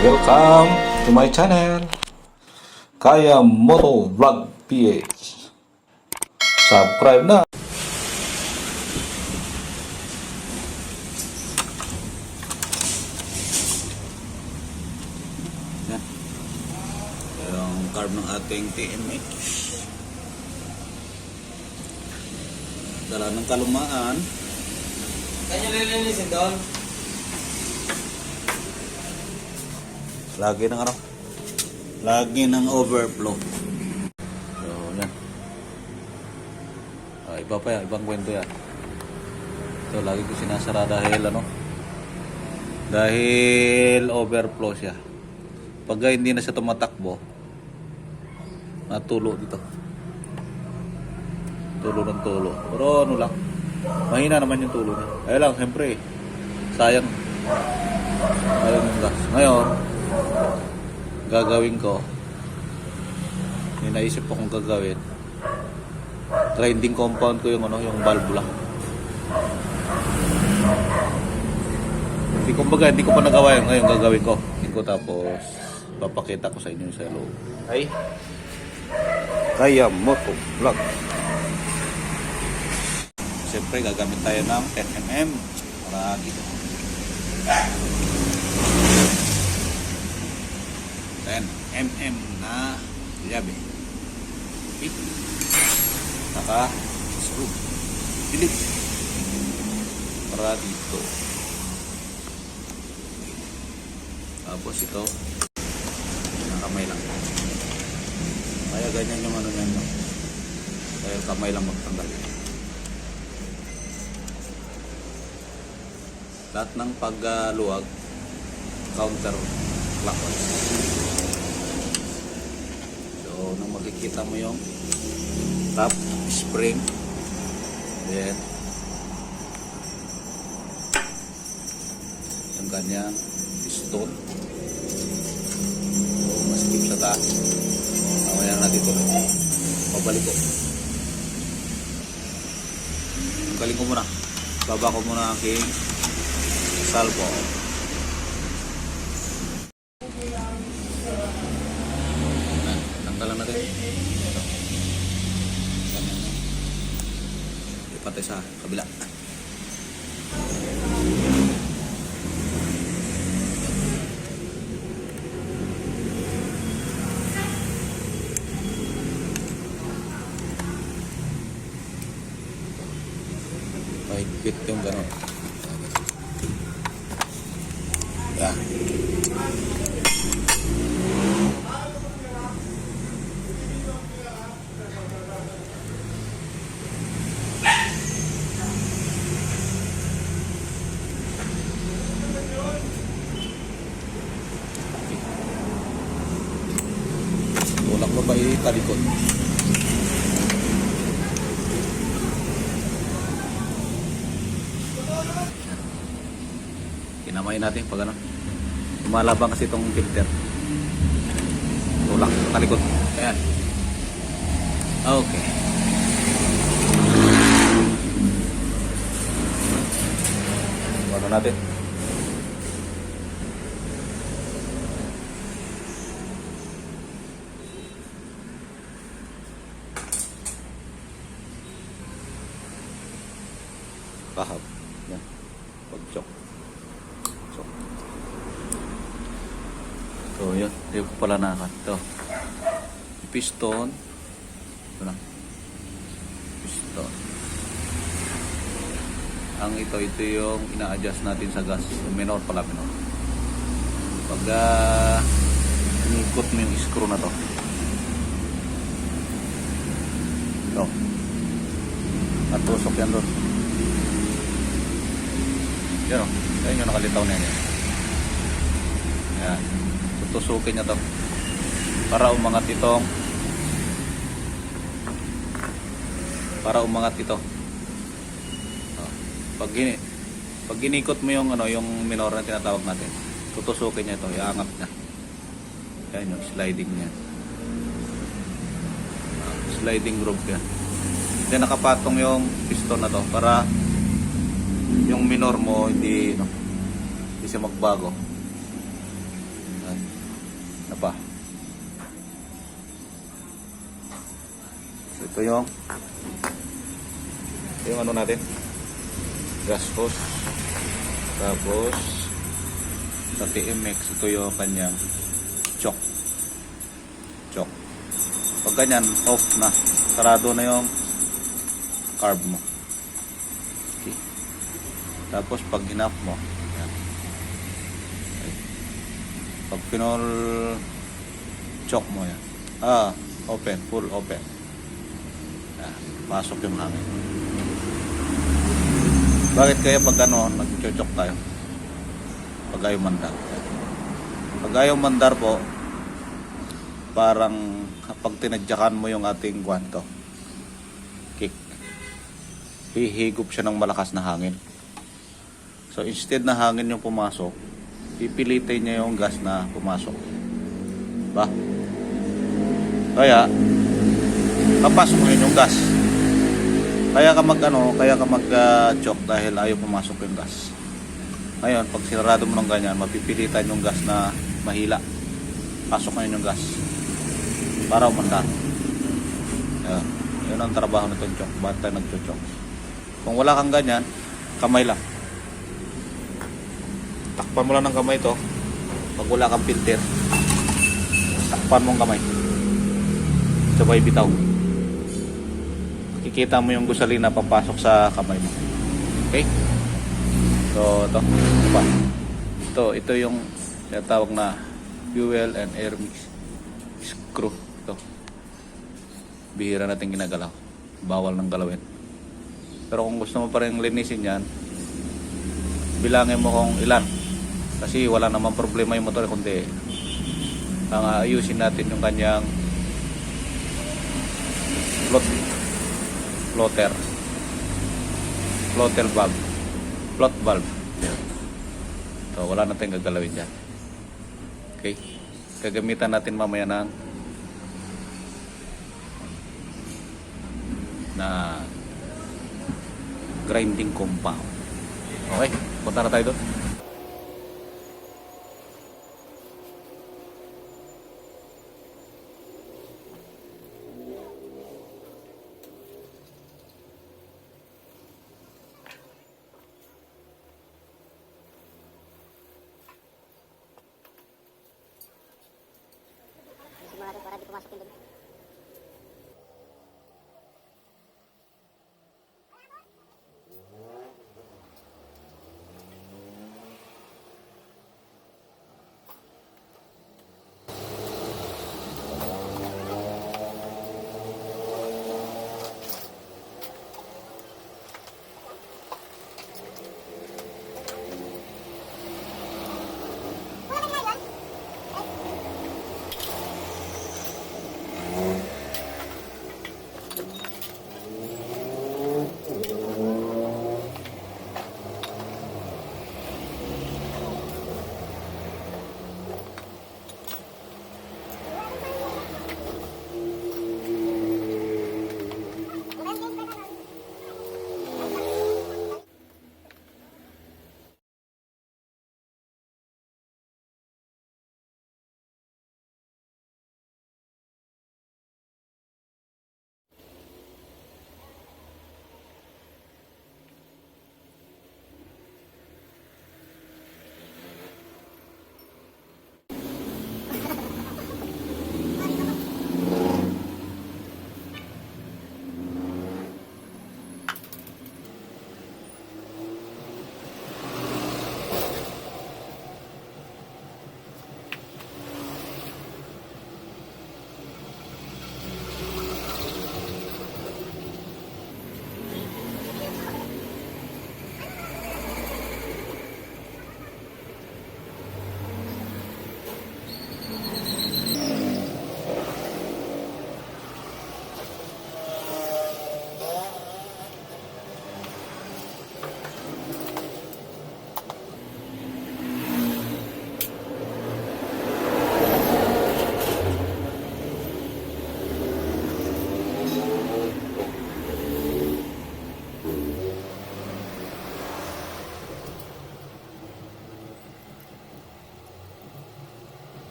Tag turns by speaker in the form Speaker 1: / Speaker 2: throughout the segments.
Speaker 1: Welcome to my channel. Kaya Moto Vlog PH. Subscribe na.
Speaker 2: Yan. Yung carb ng ating TMX. Dala ng kalumaan.
Speaker 3: Kanya lilinisin doon.
Speaker 2: Lagi ng ano? Lagi ng overflow. So, yan. Ah, iba pa yan. Ibang kwento yan. Ito, lagi ko sinasara dahil ano? Dahil overflow siya. Pagka hindi na siya tumatakbo, natulo dito. Tulo ng tulo. Pero ano lang, mahina naman yung tulo niya. Kaya lang, siyempre, sayang. Sayang yung gas. Ngayon, gagawin ko, may naisip ko kung gagawin. Grinding compound ko yung ano, yung valvula. Hindi kumbaga, hindi ko pa nagawa yun. Ngayon gagawin ko. Hindi ko tapos papakita ko sa inyo sa loob. Ay,
Speaker 1: Kaya Moto Vlog.
Speaker 2: Siyempre, gagamit tayo ng 10mm para dito. 10mm na yabe. Okay. Naka screw. Delete. Para dito. Tapos ito, nakamay lang. Kaya ganyan yung ano. No? Dahil kamay lang magtanggal. lahat ng pagluwag counter clockwise nung makikita mo yung top spring. Then yung ganyan piston. So masikip sa taas. Mamaya na natin ito pabalik ko. Galing ko muna. Baba ko muna aking salvo. Yan, Tanggalan natin. Ito. Ganyan na. Ipatay sa kabila. Mahigpit yung gano'n. Yan. Tulak mo ba italikod? Kinamay natin pag ano. Lumalabang kasi itong filter. Tulak, talikod. Ayan. Okay. Ano natin? Kahap. Yan. Pag-chok. Chok. So, yun. Hindi ko pala nakat. Ito. Piston. Ito na. Piston. Ang ito, ito yung ina-adjust natin sa gas. Minor pala, minor. Pag uh, inikot mo yung screw na to. Ito. Natusok yan doon. Yan o. Yan yung nakalitaw na yan. Yan. Tutusukin niya to. Para umangat itong para umangat ito. Oh. Pag gini pag ginikot mo yung ano yung minor na tinatawag natin, tutusukin niya ito, iangat niya. Yan yung sliding niya. Ah, sliding groove yan. Then nakapatong yung piston na to para yung minor mo hindi no, hindi siya magbago. Ano pa? So, ito yung ito yung ano natin. Gas hose tapos sa TMX ito yung kanyang choke choke pag ganyan off na. Sarado na yung carb mo. Okay. tapos pag hinap mo yan. Okay. Pag pinol choke mo yan ah open full open yan. pasok yung hangin bakit kaya pag ano, nag-chochok tayo? Pag ayaw mandar. Pag ayaw mandar po, parang kapag tinadyakan mo yung ating kwanto, kick, hihigop siya ng malakas na hangin. So instead na hangin yung pumasok, pipilitin niya yung gas na pumasok. Ba? Kaya, papasok ngayon yung gas. Kaya ka mag ano, kaya ka mag ah, choke dahil ayaw pumasok yung gas. Ngayon, pag sinarado mo ng ganyan, mapipilitan yung gas na mahila. Pasok ngayon yung gas. Para umandar. Yan. Yun ang trabaho nitong choke. Bakit tayo nagcho-choke? Kung wala kang ganyan, kamay lang. Takpan mo lang ng kamay to. Pag wala kang filter, takpan mo ang kamay. Sabay bitaw kikita mo yung gusalina papasok sa kamay mo. Okay? So, ito. Ito pa. Ito, ito yung tinatawag na fuel and air mix screw. Ito. Bihira natin ginagalaw. Bawal ng galawin. Pero kung gusto mo pa rin linisin yan, bilangin mo kung ilan. Kasi wala namang problema yung motor kundi ang ayusin natin yung kanyang float floater floater valve. Float valve. So wala natin gagalawin dyan. Okay? Gagamitan natin mamaya ng na grinding compound. Okay? Punta na tayo doon
Speaker 4: Simula natin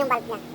Speaker 4: yung valve niya.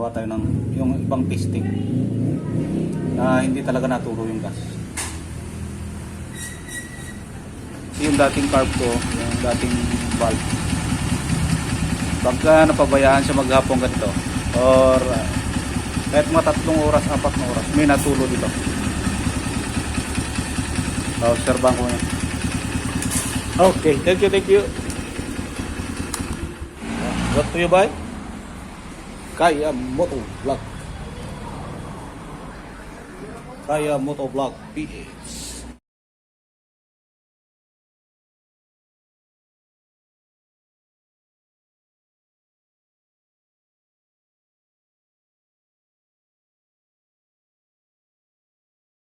Speaker 2: Gawa tayo ng yung ibang pisting na hindi talaga natulo yung gas. Yung dating carb ko yung dating valve pagka napabayaan siya maghapong ganito or uh, kahit mga tatlong oras, apat na oras may natulo dito. Obserbahan ko yan okay, thank you, thank you. What to you buy?
Speaker 1: Kaya Moto Vlog. Kaya Moto Vlog PH.